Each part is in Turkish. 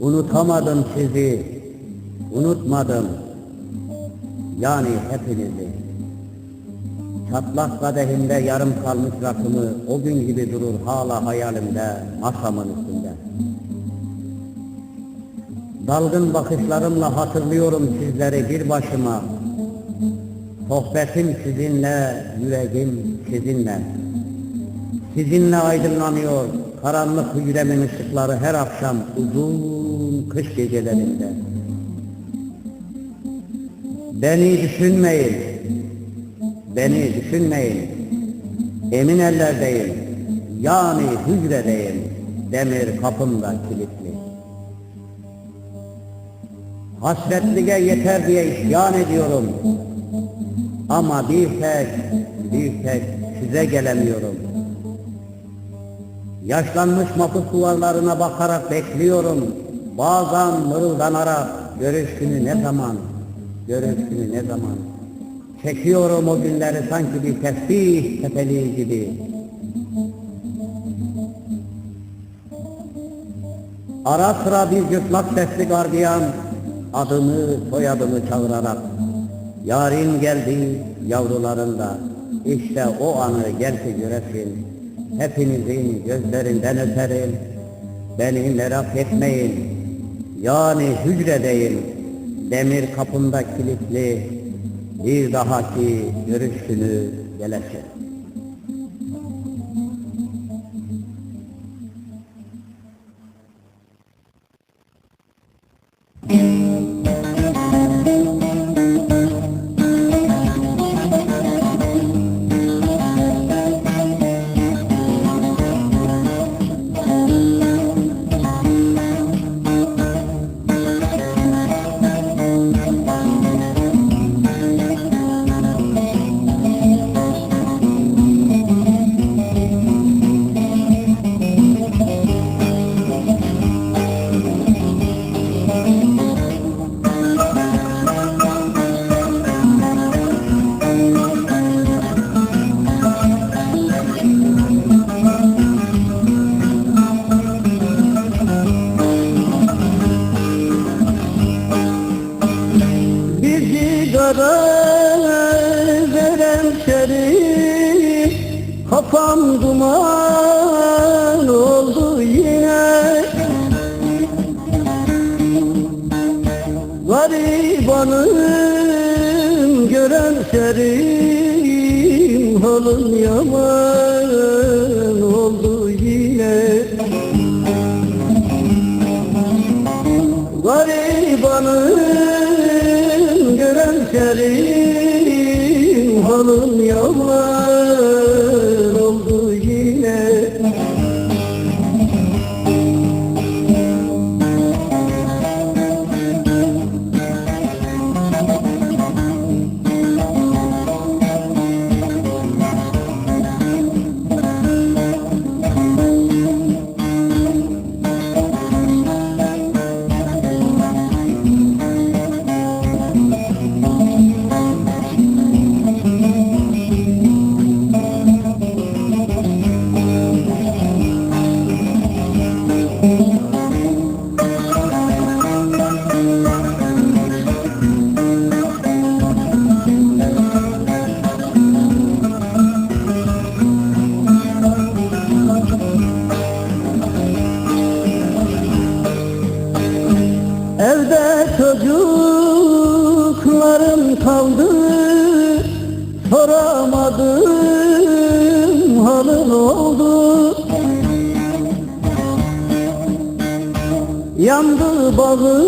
Unutamadım sizi, unutmadım. Yani hepinizi. Çatlak kadehimde yarım kalmış rakımı o gün gibi durur hala hayalimde, masamın üstünde. Dalgın bakışlarımla hatırlıyorum sizleri bir başıma. Sohbetim sizinle, yüreğim sizinle. Sizinle aydınlanıyor karanlık hücremin ışıkları her akşam uzun kış gecelerinde. Beni düşünmeyin, beni düşünmeyin. Emin ellerdeyim, yani hücredeyim, demir kapımda kilitli. Hasretliğe yeter diye isyan ediyorum. Ama bir tek, bir tek size gelemiyorum. Yaşlanmış mapus duvarlarına bakarak bekliyorum. Bazen mırıldanarak görüş günü ne zaman, görüş ne zaman. Çekiyorum o günleri sanki bir tesbih tepeliği gibi. Ara sıra bir cırtlak sesli gardiyan adımı soyadımı çağırarak Yarin geldi yavrularında işte o anı gel ki göresin Hepinizin gözlerinden öperim Beni merak etmeyin Yani hücredeyim Demir kapımda kilitli Bir dahaki görüş günü gelecek sigara veren şerif Kafam duman oldu yine. Garibanım gören şerim Halım yaman oldu yine. Garibanım gören kerim Halım yaman oldu Evde çocuklarım kaldı Soramadım halın oldu. Yandı bağım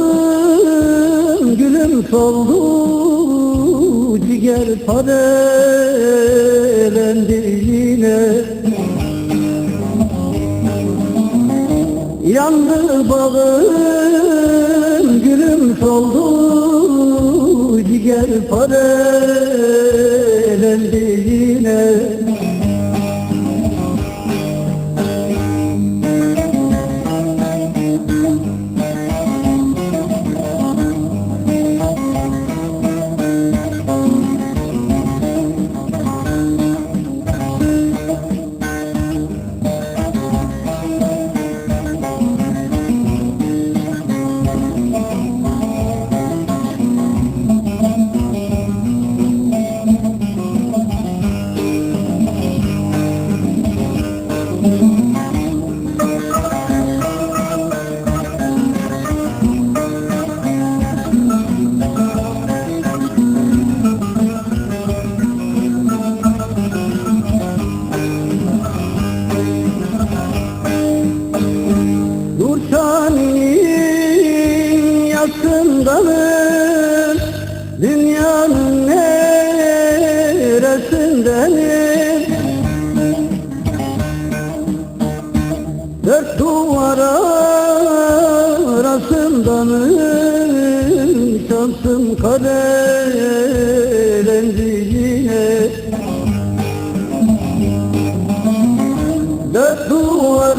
gülüm soldu Ciğer parelendi yine. Yandı bağım gülüm soldu Ciğer parelendi yakındanır Dünyanın neresindenir Dört duvar arasındanır Şansım kadelendi yine Dört duvar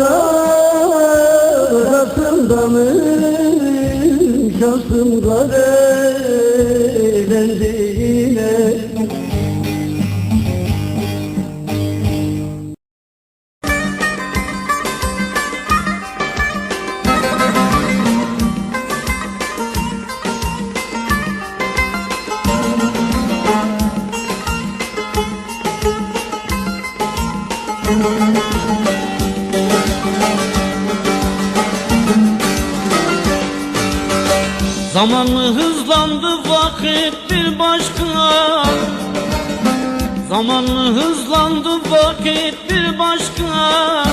şansım kadelendi yine Zaman hızlandı vakit bir başka. Zaman hızlandı vakit bir başka.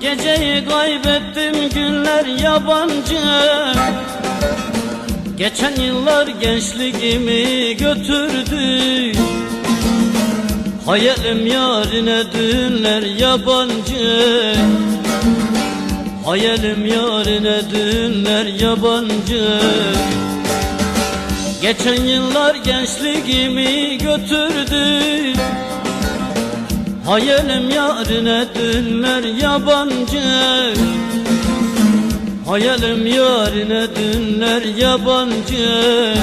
Geceyi kaybettim günler yabancı. Geçen yıllar gençliğimi götürdü. Hayalim yarine dünler yabancı Hayalim yarine dünler yabancı. Geçen yıllar gençliğimi götürdü. Hayalim yarine dünler yabancı. Hayalim yarine dünler yabancı.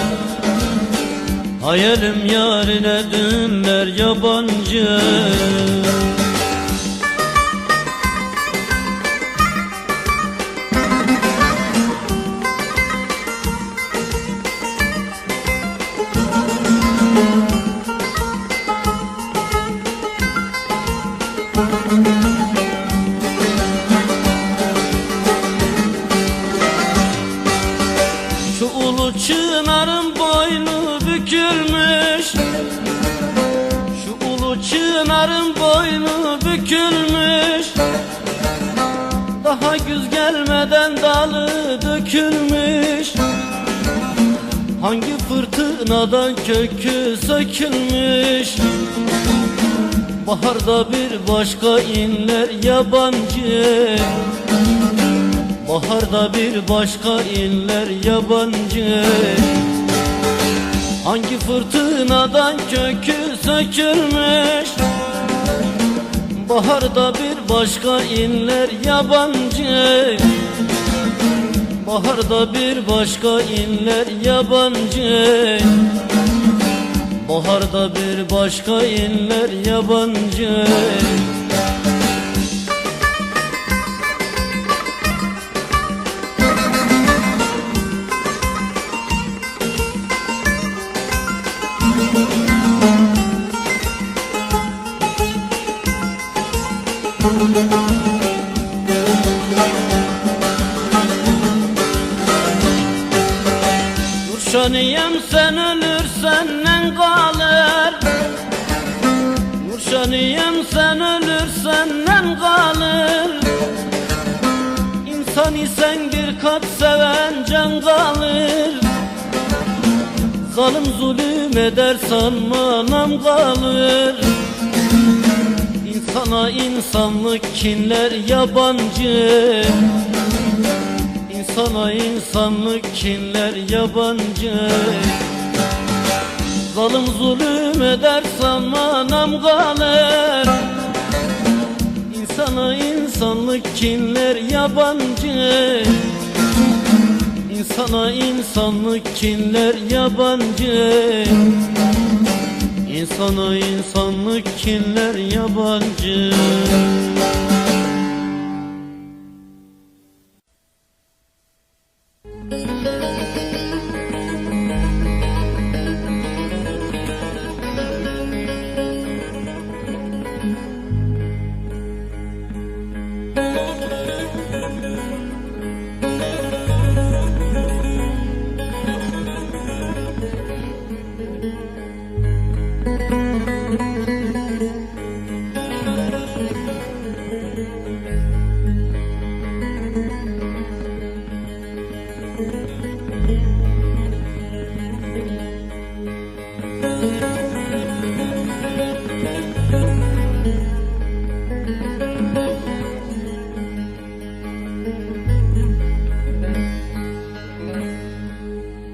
Hayalim yarine dünler yabancı Şu ulu çınarın boynu bükülmüş. Daha güz gelmeden dalı dökülmüş. Hangi fırtınadan kökü sökülmüş? Baharda bir başka inler yabancı. Baharda bir başka inler yabancı Hangi fırtınadan kökü sökülmüş? Baharda bir başka inler yabancı. Baharda bir başka inler yabancı. Baharda bir başka inler yabancı kat seven can kalır. Zalim zulüm eder sanma nam kalır. İnsana insanlık kinler yabancı. İnsana insanlık kinler yabancı. Zalim zulüm eder sanma nam kalır. İnsana insanlık kinler yabancı İnsana insanlık kinler yabancı. İnsana insanlık kinler yabancı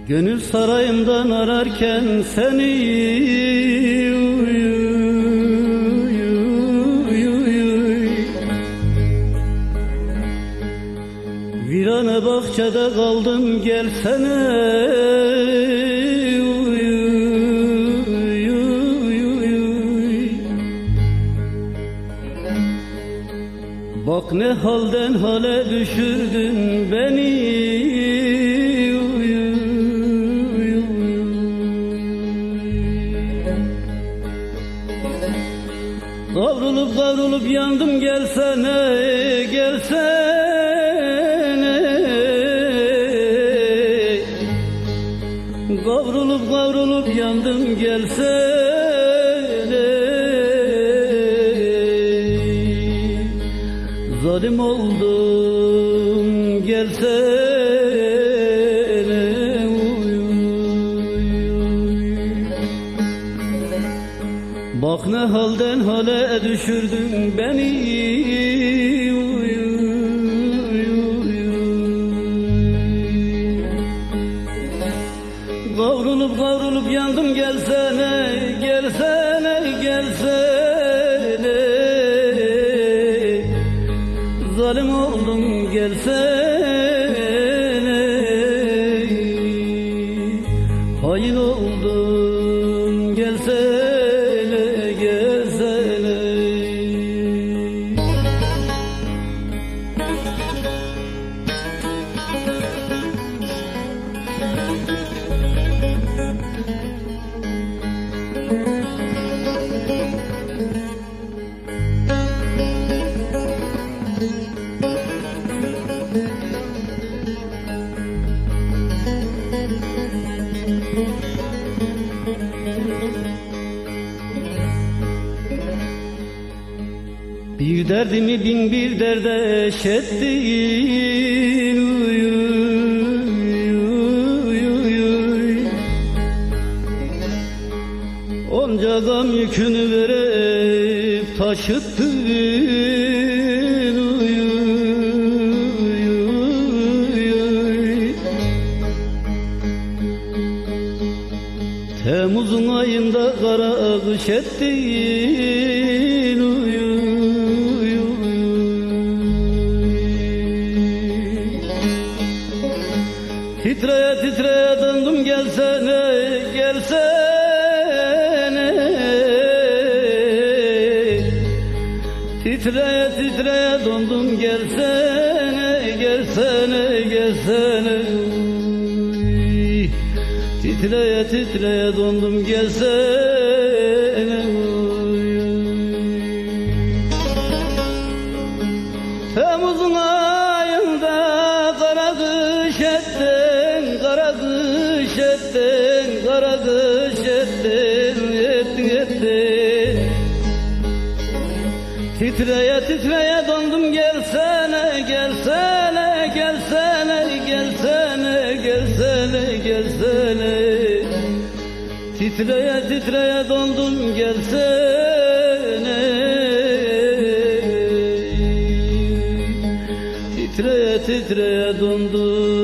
Gönül sarayımdan ararken seni uy, uy, uy, uy. Virane bahçede kaldım gelsene uy, uy, uy, uy. Bak ne halden hale düşürdün beni Kavrulup kavrulup yandım gelsene gelsene Kavrulup kavrulup yandım gelsene Zalim oldum gelsene Bak ne halden hale düşürdün beni uy, uy, uy. Kavrulup kavrulup yandım gelsene gelsene gelsene Zalim oldum gelsene derdimi bin bir derde uy. Onca gam yükünü verip taşıttın. Temmuz'un ayında kara kış ettin Titreye titreye döndüm gelsene gelsene gelsene. Titreye titreye döndüm gelsene Titreye titreye dondum gelsene, gelsene, gelsene, gelsene, gelsene, gelsene. Titreye titreye dondum gelsene. Titreye titreye dondum